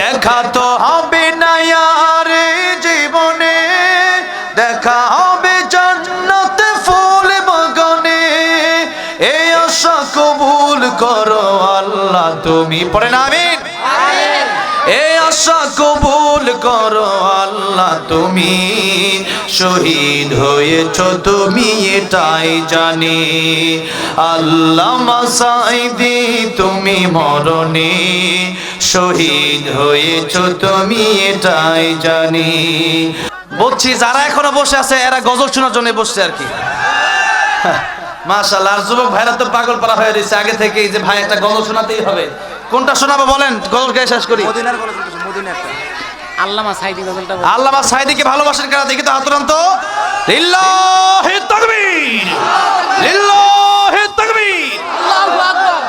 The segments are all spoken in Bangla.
দেখা তো হবে না আর জীবনে, দেখা হবে জন্নত ফুল বাগানে। এই আশা কবুল করো আল্লাহ, তুমি পড়ে না আশা কবুল করো আল্লাহ, তুমি শহীদ হয়েছ, তুমি এটাই জানি। আল্লাহ মাসাইদি, তুমি মরণে শহীদ হয়েছ, তুমি এটাই জানি। বলছি, যারা এখনও বসে আছে, এরা গজল শোনার জন্য বসছে আর কি। মাশাল্লাহ আর যুবক ভাইরা তো পাগল পারা হয়ে রয়েছে। আগে থেকেই যে ভাই, একটা গজল শোনাতেই হবে। কোনটা শোনাবো বলেন? গজল গায়ে শেষ করি। মদিনার শুনতেছে, মদিনারটা। আল্লামা সাইদি গজলটা। আল্লামা সাইদিকে ভালোবাসেন কারা? দেখি তো হাত তুলান তো। লিল্লাহি তাকবীর। লিল্লাহি তাকবীর।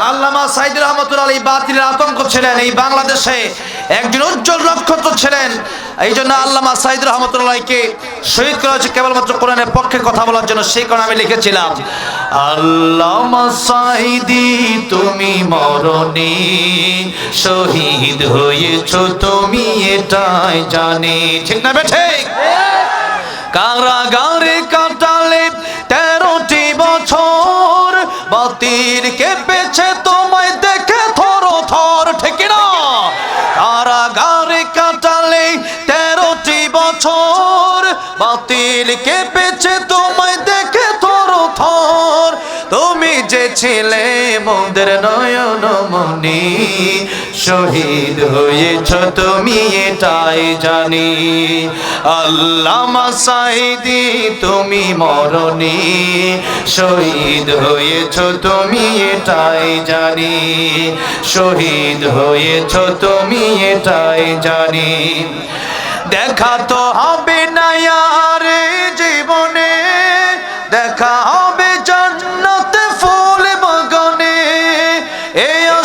আল্লামা সাইদ রহমতুল্লাহ এই বাতিলের আতঙ্ক ছিলেন এই বাংলাদেশে। একজন উজ্জ্বল নক্ষত্র ছিলেন। এই জন্য আল্লামা সাইদ রহমতুল্লাহকে শহীদ করা হয়েছে কেবলমাত্র কোরআনের পক্ষে কথা বলার জন্য। সেই কারণে আমি লিখেছিলাম আল্লামা সাইদি তুমি মরণে শহীদ হয়েছ, তুমি এটাই জানি। ঠিক না ঠিক? কারাগারে কাটালে তেরোটি বছর, বাতির কেঁপেছে তোমায় দেখে থর থর, ঠিক না? কারাগারে কাটালে তেরোটি বছর বাতিল কেঁপেছে তোমায় তুমি যে ছিলে মোদের নয়ন মনি শহীদ হয়েছ তুমি এটাই জানি। আল্লামা সাইদি তুমি মরণি, শহীদ হয়েছ তুমি এটাই জানি। শহীদ হয়েছ তুমি এটাই জানি। দেখা তো হবে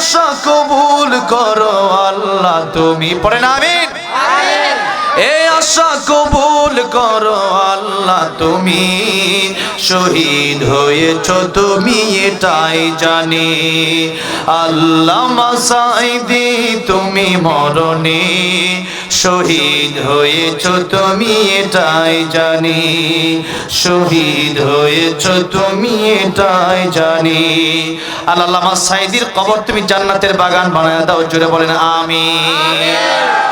আশা কবুল করো আল্লাহ তুমি পড়ে না আমিন? এ আশা কবুল করো আল্লাহ তুমি শহীদ হয়েছ তুমি এটাই জানি। আল্লাহ মাসাইদি তুমি মরণে শহীদ হয়েছ তুমি এটাই জানি। শহীদ হয়েছ তুমি এটাই জানি। আল্লাহ সাইদির কবর তুমি জান্নাতের বাগান বানায় দাও জুড়ে বলেন, আমিন।